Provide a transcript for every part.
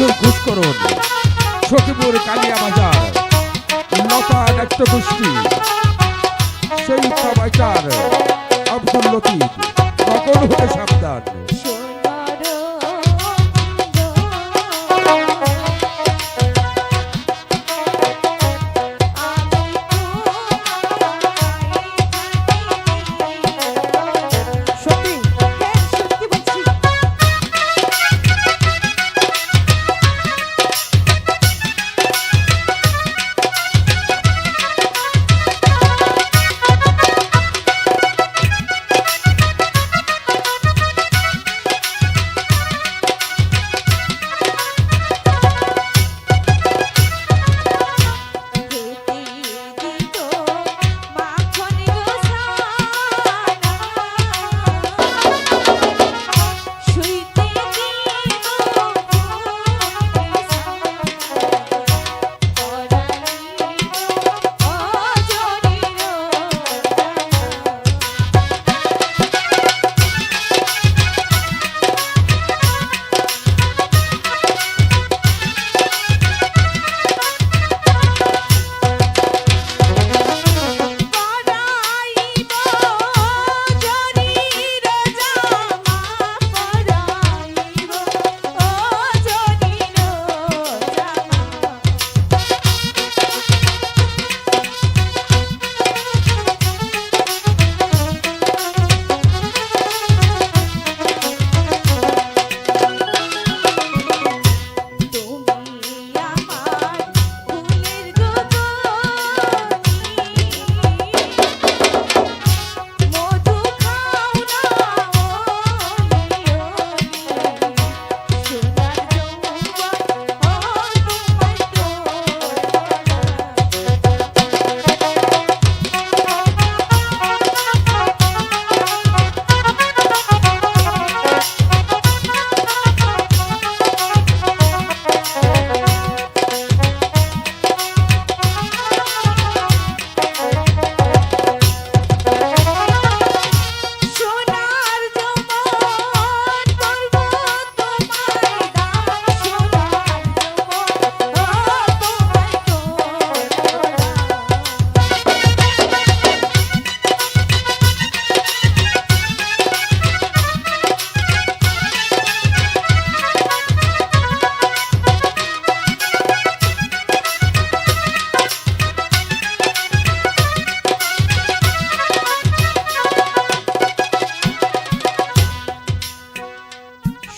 প্রচুর ঘুষ সখীপুর কালিয়া বাজার, লতা নাট্য গোষ্ঠী, সেই প্রবাইটার আব্দুল লতিফ সকল হতে সাবধান?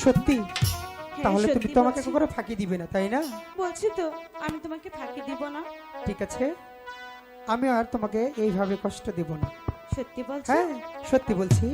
সত্যি? তাহলে তুমি তো আমাকে করে কখনো ফাঁকি দিবে না তাই না? বলছি তো আমি তোমাকে ফাঁকি দিব না। ঠিক আছে। আমি আর তোমাকে এইভাবে কষ্ট দেব না। সত্যি বলছি? হ্যাঁ সত্যি বলছি।